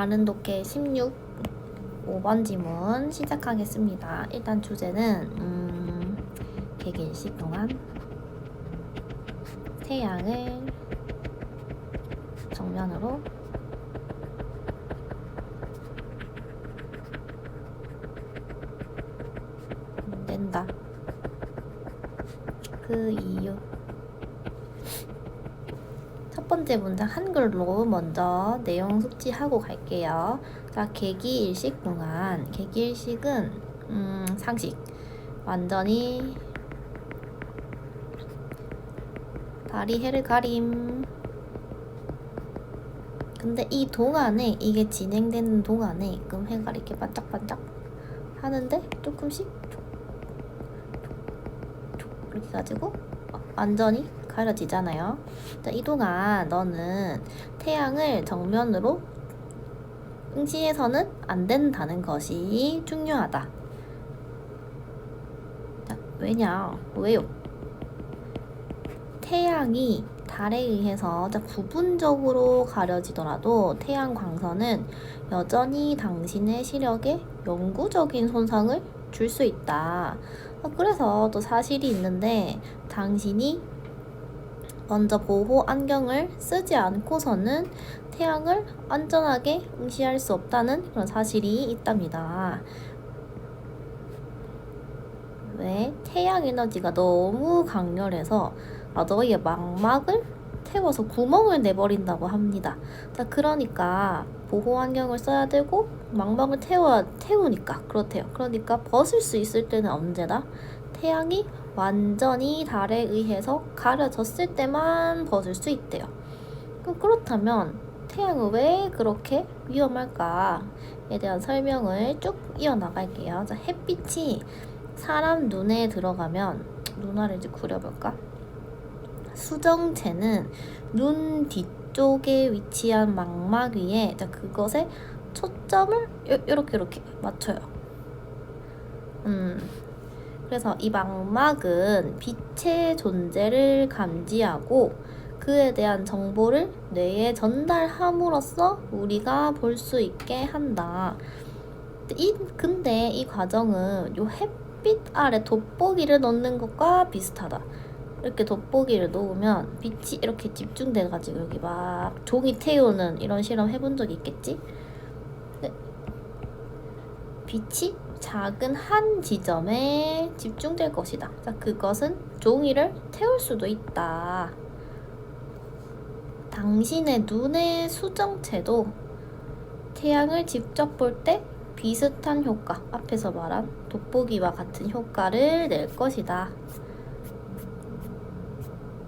바른 독해 16 5번 지문 시작하겠습니다. 일단 주제는 음, 100일씩 동안 태양을 정면으로 낸다. 그 이유. 첫 번째 문장 한글로 먼저 내용 숙지하고 갈게요. 자, 계기일식 동안 계기일식은 음, 상식 완전히 다리 해를 가림. 근데 이 동안에 이게 진행되는 동안에 끔 해가 이렇게 반짝반짝 하는데 조금씩 이렇게 가지고 완전히 가려지잖아요. 자, 이 동안 너는 태양을 정면으로 응시해서는 안 된다는 것이 중요하다. 자, 왜냐? 왜요? 태양이 달에 의해서 자, 부분적으로 가려지더라도 태양 광선은 여전히 당신의 시력에 영구적인 손상을 줄 수 있다. 어, 그래서 또 사실이 있는데 당신이 먼저 보호 안경을 쓰지 않고서는 태양을 안전하게 응시할 수 없다는 그런 사실이 있답니다. 왜? 태양 에너지가 너무 강렬해서 아, 너의 망막을 태워서 구멍을 내버린다고 합니다. 자, 그러니까 보호 안경을 써야 되고 망막을 태워 태우니까 그렇대요. 그러니까 벗을 수 있을 때는 언제나 태양이 완전히 달에 의해서 가려졌을 때만 벗을 수 있대요. 그렇다면 태양은 왜 그렇게 위험할까에 대한 설명을 쭉 이어나갈게요. 자, 햇빛이 사람 눈에 들어가면 눈알을 이제 구려볼까? 수정체는 눈 뒤쪽에 위치한 망막 위에 자, 그것에 초점을 이렇게 이렇게 맞춰요. 음, 그래서 이 망막은 빛의 존재를 감지하고 그에 대한 정보를 뇌에 전달함으로써 우리가 볼 수 있게 한다. 이, 근데 이 과정은 요 햇빛 아래 돋보기를 넣는 것과 비슷하다. 이렇게 돋보기를 놓으면 빛이 이렇게 집중돼가지고 여기 막 종이 태우는 이런 실험 해본 적 있겠지? 네. 빛이 작은 한 지점에 집중될 것이다. 자, 그것은 종이를 태울 수도 있다. 당신의 눈의 수정체도 태양을 직접 볼 때 비슷한 효과, 앞에서 말한 돋보기와 같은 효과를 낼 것이다.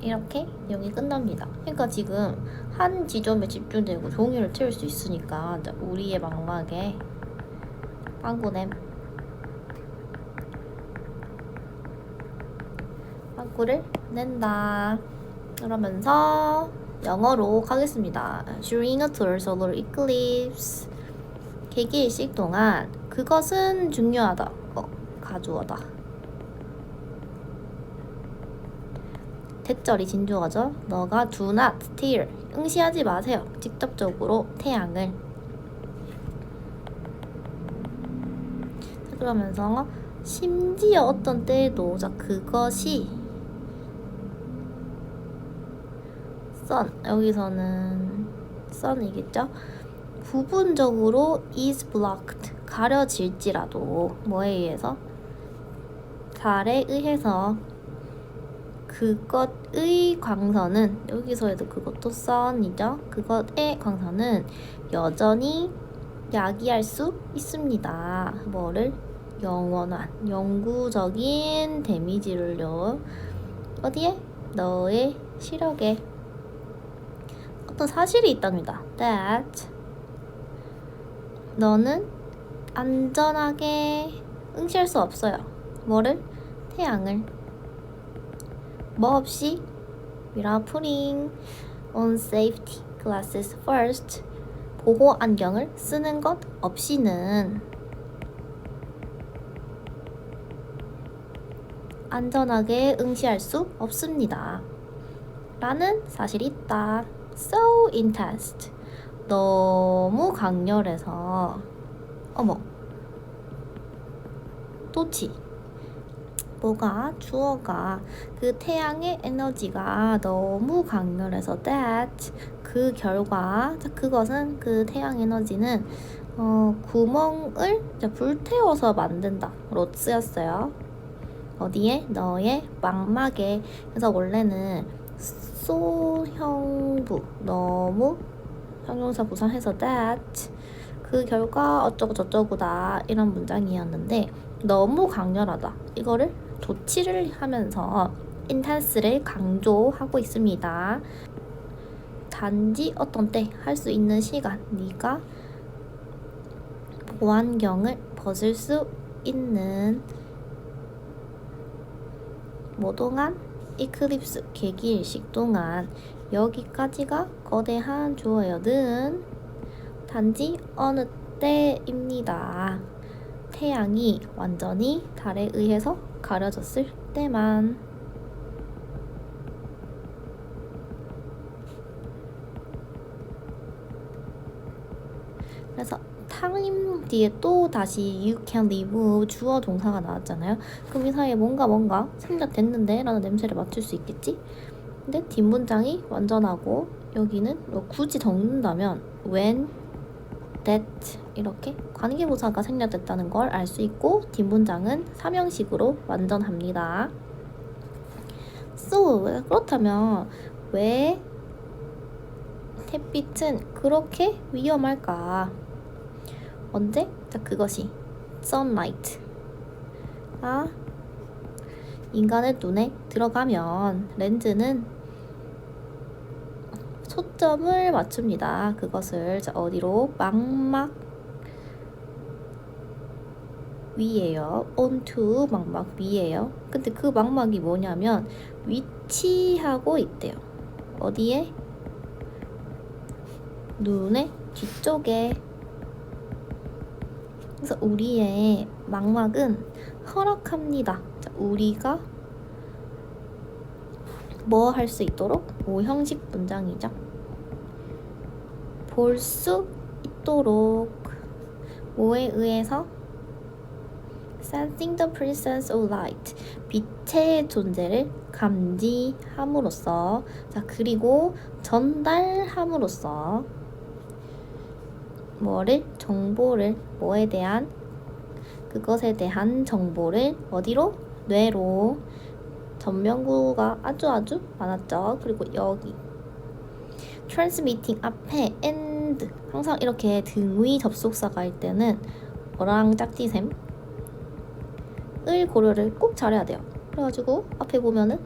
이렇게 내용이 끝납니다. 그러니까 지금 한 지점에 집중되고 종이를 태울 수 있으니까 우리의 망막에 빵꾸냄 빵꾸를 낸다. 그러면서 영어로 가겠습니다. During a total solar eclipse 개기일식 동안 그것은 중요하다. 어, 가주어다. 대절이 진주어죠. 너가 do not steer 응시하지 마세요. 직접적으로 태양을 그러면서 심지어 어떤 때에도 자 그것이 sun 여기서는 sun이겠죠. 부분적으로 is blocked 가려질지라도 뭐에 의해서 달에 의해서 그것의 광선은 여기서에도 그것도 sun이죠. 그것의 광선은 여전히 야기할 수 있습니다. 뭐를 영원한 영구적인 데미지를요. 어디에? 너의 시력에 어떤 사실이 있답니다. That 너는 안전하게 응시할 수 없어요. 뭐를? 태양을. 뭐 없이? Without putting on safety glasses first. 보호 안경을 쓰는 것 없이는 안전하게 응시할 수 없습니다. 라는 사실이 있다. So intense. 너무 강렬해서 어머 또치 뭐가 주어가 그 태양의 에너지가 너무 강렬해서 that 그 결과 자, 그것은 그 태양 에너지는 어, 구멍을 자, 불태워서 만든다로 쓰였어요. 어디에? 너의 망막에. 그래서 원래는 소형부. 너무 형용사 부사해서 that. 그 결과 어쩌고 저쩌고다. 이런 문장이었는데 너무 강렬하다. 이거를 도치를 하면서 intense를 강조하고 있습니다. 단지 어떤 때 할 수 있는 시간 네가 보안경을 벗을 수 있는 뭐 동안 이클립스 개기일식 동안 여기까지가 거대한 주어여든 단지 어느 때입니다. 태양이 완전히 달에 의해서 가려졌을 때만 그래서 타임 뒤에 또 다시 you can leave 주어 동사가 나왔잖아요. 그럼 이 사이에 뭔가 뭔가 생략됐는데 라는 냄새를 맡을 수 있겠지? 근데 뒷문장이 완전하고 여기는 뭐 굳이 적는다면 when that 이렇게 관계부사가 생략됐다는 걸 알 수 있고 뒷문장은 삼형식으로 완전합니다. So 그렇다면 왜 햇빛은 그렇게 위험할까? 언제? 자, 그것이 sunlight. 아, 인간의 눈에 들어가면 렌즈는 초점을 맞춥니다. 그것을 자, 어디로? 망막 위에요. onto 망막 위에요. 근데 그 망막이 뭐냐면 위치하고 있대요. 어디에? 눈의 뒤쪽에. 그래서 우리의 망막은 허락합니다. 자, 우리가 뭐 할 수 있도록? 오 형식 문장이죠. 볼 수 있도록. 뭐에 의해서 sensing the presence of light. 빛의 존재를 감지함으로써. 자 그리고 전달함으로써 뭐를 정보를 뭐에 대한 그것에 대한 정보를 어디로 뇌로 전명구가 아주 아주 많았죠. 그리고 여기 transmitting 앞에 and 항상 이렇게 등위 접속사가 일 때는 어랑 짝지샘 을 고려를 꼭 잘해야 돼요. 그래가지고 앞에 보면은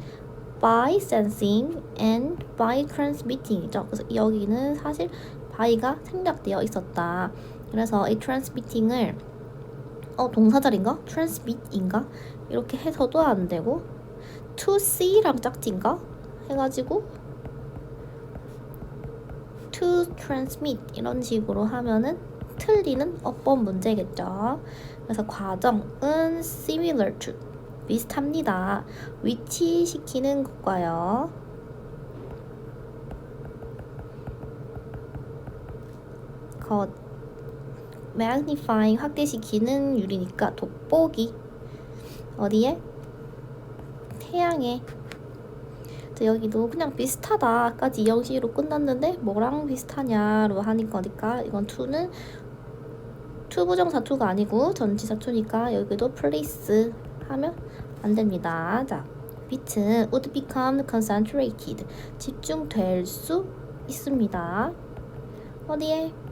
by sensing and by transmitting이죠. 그래서 여기는 사실 by가 생략되어 있었다. 그래서 이 transmitting을 어 동사절인가? transmit인가? 이렇게 해서도 안 되고 to see랑 짝지인가? 해가지고 to transmit 이런 식으로 하면은 틀리는 어법 문제겠죠. 그래서 과정은 similar to 비슷합니다. 위치시키는 것과요. 거 magnifying 확대시키는 유리니까 돋보기 어디에? 태양에 자, 여기도 그냥 비슷하다까지 이형식으로 끝났는데 뭐랑 비슷하냐로 하니까 어디까 이건 to는 투부정사 투가 아니고 전치사 투니까 여기도 place 하면 안 됩니다. 자, 빛은 would become concentrated 집중될 수 있습니다. 어디에?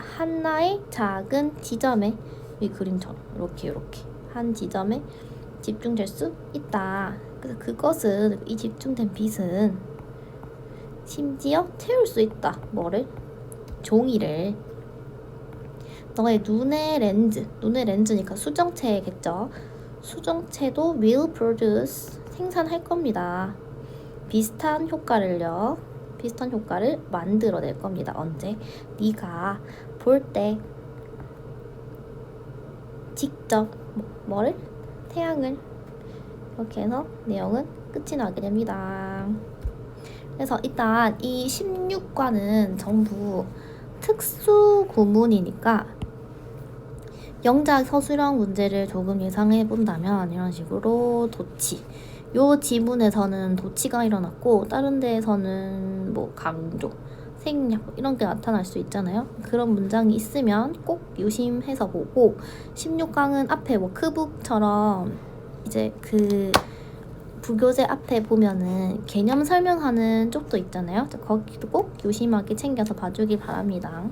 하나의 작은 지점에 이 그림처럼 이렇게 이렇게 한 지점에 집중될 수 있다. 그래서 그것은 이 집중된 빛은 심지어 태울 수 있다. 뭐를? 종이를 너의 눈의 렌즈, 눈의 렌즈니까 수정체겠죠. 수정체도 will produce 생산할 겁니다. 비슷한 효과를요. 비슷한 효과를 만들어낼 겁니다. 언제? 네가 볼 때 직접 뭐- 뭐를? 태양을 이렇게 해서 내용은 끝이 나게 됩니다. 그래서 일단 이 16과는 전부 특수 구문이니까 영작 서술형 문제를 조금 예상해 본다면 이런 식으로 도치. 요 지문에서는 도치가 일어났고 다른 데에서는 뭐 강조, 생략 이런 게 나타날 수 있잖아요. 그런 문장이 있으면 꼭 유심해서 보고 16강은 앞에 뭐 크북처럼 이제 그 부교재 앞에 보면은 개념 설명하는 쪽도 있잖아요. 거기도 꼭 유심하게 챙겨서 봐주길 바랍니다.